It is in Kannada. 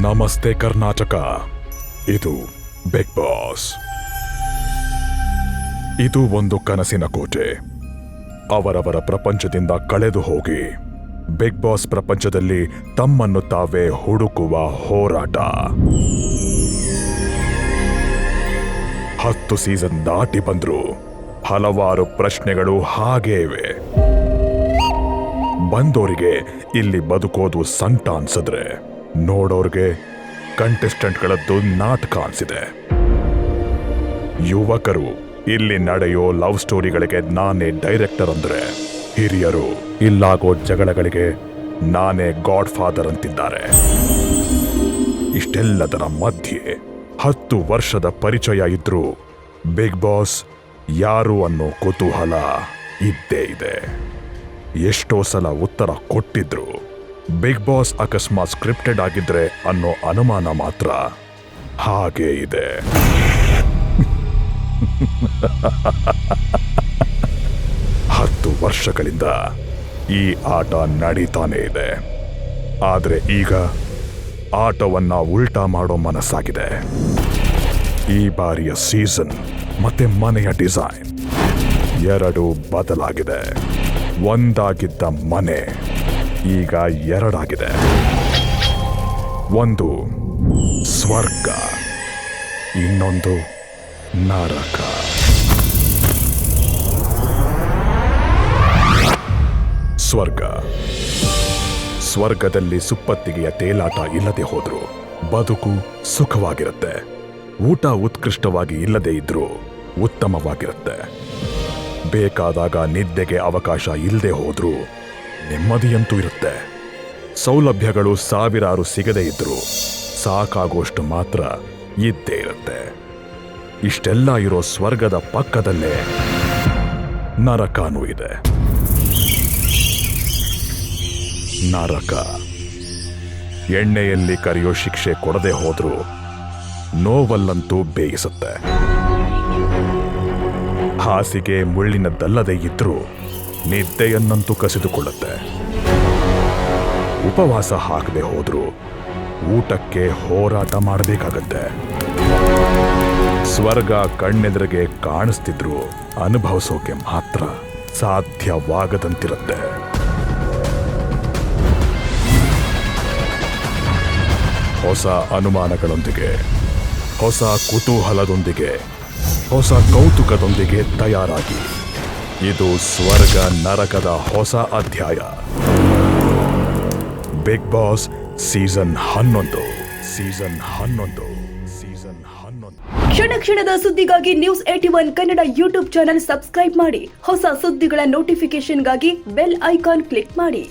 ನಮಸ್ತೆ ಕರ್ನಾಟಕ. ಇದು ಬಿಗ್ ಬಾಸ್ ಇದು ಒಂದು ಕನಸಿನ ಕೋಟೆ. ಅವರವರ ಪ್ರಪಂಚದಿಂದ ಕಳೆದು ಹೋಗಿ. ಬಿಗ್ ಬಾಸ್ ಪ್ರಪಂಚದಲ್ಲಿ ತಮ್ಮನ್ನು ತಾವೇ ಹುಡುಕುವ ಹೋರಾಟ. ಹತ್ತು ಸೀಸನ್ ದಾಟಿ ಬಂದ್ರು. ಹಲವಾರು ಪ್ರಶ್ನೆಗಳು ಹಾಗೇ ಇವೆ. ಬಂದೋರಿಗೆ ಇಲ್ಲಿ ಬದುಕೋದು ಸಂಟ ಅನ್ಸಿದ್ರೆ. ನೋಡೋರ್ಗೆ ಕಂಟೆಸ್ಟೆಂಟ್ಗಳದ್ದು ನಾಟಕ ಅನ್ಸಿದೆ. ಯುವಕರು ಇಲ್ಲಿ ನಡೆಯೋ ಲವ್ ಸ್ಟೋರಿಗಳಿಗೆ ನಾನೇ ಡೈರೆಕ್ಟರ್ ಅಂದ್ರೆ, ಹಿರಿಯರು ಇಲ್ಲಾಗೋ ಜಗಳಗಳಿಗೆ ನಾನೇ ಗಾಡ್ ಫಾದರ್ ಅಂತಿದ್ದಾರೆ. ಇಷ್ಟೆಲ್ಲದರ ಮಧ್ಯೆ ಹತ್ತು ವರ್ಷದ ಪರಿಚಯ ಇದ್ರೂ ಬಿಗ್ ಬಾಸ್ ಯಾರು ಅನ್ನೋ ಕುತೂಹಲ ಇದ್ದೇ ಇದೆ. ಎಷ್ಟೋ ಸಲ ಉತ್ತರ ಕೊಟ್ಟಿದ್ರು. ಬಿಗ್ ಬಾಸ್ ಅಕಸ್ಮಾತ್ ಸ್ಕ್ರಿಪ್ಟೆಡ್ ಆಗಿದ್ರೆ ಅನ್ನೋ ಅನುಮಾನ ಮಾತ್ರ ಹಾಗೇ ಇದೆ. ಹತ್ತು ವರ್ಷಗಳಿಂದ ಈ ಆಟ ನಡೀತಾನೆ ಇದೆ. ಆದರೆ ಈಗ ಆಟವನ್ನ ಉಲ್ಟಾ ಮಾಡೋ ಮನಸ್ಸಾಗಿದೆ. ಈ ಬಾರಿಯ ಸೀಸನ್ ಮತ್ತೆ ಮನೆಯ ಡಿಸೈನ್ ಎರಡು ಬದಲಾಗಿದೆ. ಒಂದಾಗಿದ್ದ ಮನೆ ಈಗ ಎರಡಾಗಿದೆ. ಒಂದು, ಸ್ವರ್ಗ. ಇನ್ನೊಂದು, ನರಕ. ಸ್ವರ್ಗ. ಸ್ವರ್ಗದಲ್ಲಿ ಸುಪ್ಪತ್ತಿಗೆಯ ತೇಲಾಟ ಇಲ್ಲದೆ ಹೋದ್ರು. ಬದುಕು ಸುಖವಾಗಿರುತ್ತೆ. ಊಟ ಉತ್ಕೃಷ್ಟವಾಗಿ ಇಲ್ಲದೆ ಇದ್ರೂ ಉತ್ತಮವಾಗಿರುತ್ತೆ. ಬೇಕಾದಾಗ ನಿದ್ದೆಗೆ ಅವಕಾಶ ಇಲ್ಲದೆ ಹೋದ್ರೂ ನೆಮ್ಮದಿಯಂತೂ ಇರುತ್ತೆ. ಸೌಲಭ್ಯಗಳು ಸಾವಿರಾರು ಸಿಗದೇ ಇದ್ರೂ ಸಾಕಾಗುವಷ್ಟು ಮಾತ್ರ ಇದ್ದೇ ಇರುತ್ತೆ. ಇಷ್ಟೆಲ್ಲ ಇರೋ ಸ್ವರ್ಗದ ಪಕ್ಕದಲ್ಲೇ ನರಕನೂ ಇದೆ. ನರಕ. ಎಣ್ಣೆಯಲ್ಲಿ ಕರೆಯೋ ಶಿಕ್ಷೆ ಕೊಡದೆ ಹೋದ್ರೂ ನೋವಲ್ಲಂತೂ ಬೇಯಿಸುತ್ತೆ. ಹಾಸಿಗೆ ಮುಳ್ಳಿನದ್ದಲ್ಲದೆ ಇದ್ರೂ ನಿದ್ದೆಯನ್ನಂತೂ ಕಸಿದುಕೊಳ್ಳುತ್ತೆ. ಉಪವಾಸ ಹಾಕದೆ ಹೋದ್ರೂ ಊಟಕ್ಕೆ ಹೋರಾಟ ಮಾಡಬೇಕಾಗತ್ತೆ. ಸ್ವರ್ಗ ಕಣ್ಣೆದುರಿಗೆ ಕಾಣಿಸ್ತಿದ್ರು ಅನುಭವಿಸೋಕೆ ಮಾತ್ರ ಸಾಧ್ಯವಾಗದಂತಿರುತ್ತೆ. ಹೊಸ ಅನುಮಾನಗಳೊಂದಿಗೆ, ಹೊಸ ಕುತೂಹಲದೊಂದಿಗೆ ಹೊಸ ಕೌತುಕದೊಂದಿಗೆ ತಯಾರಾಗಿ. ಇದು ಸ್ವರ್ಗ ನರಕದ ಹೊಸ ಅಧ್ಯಾಯ. ಬಿಗ್ ಬಾಸ್ ಸೀಸನ್ ಹನ್ನೊಂದು. ಸೀಸನ್ ಹನ್ನೊಂದು. ಸೀಸನ್ ಹನ್ನೊಂದು. ಕ್ಷಣ ಕ್ಷಣದ ಸುದ್ದಿಗಾಗಿ news AT one Kannada YouTube channel subscribe ಮಾಡಿ. ಹೊಸ ಸುದ್ದಿಗಳ ನೋಟಿಫಿಕೇಶನ್ಗಾಗಿ ಬೆಲ್ ಐಕಾನ್ ಕ್ಲಿಕ್ ಮಾಡಿ.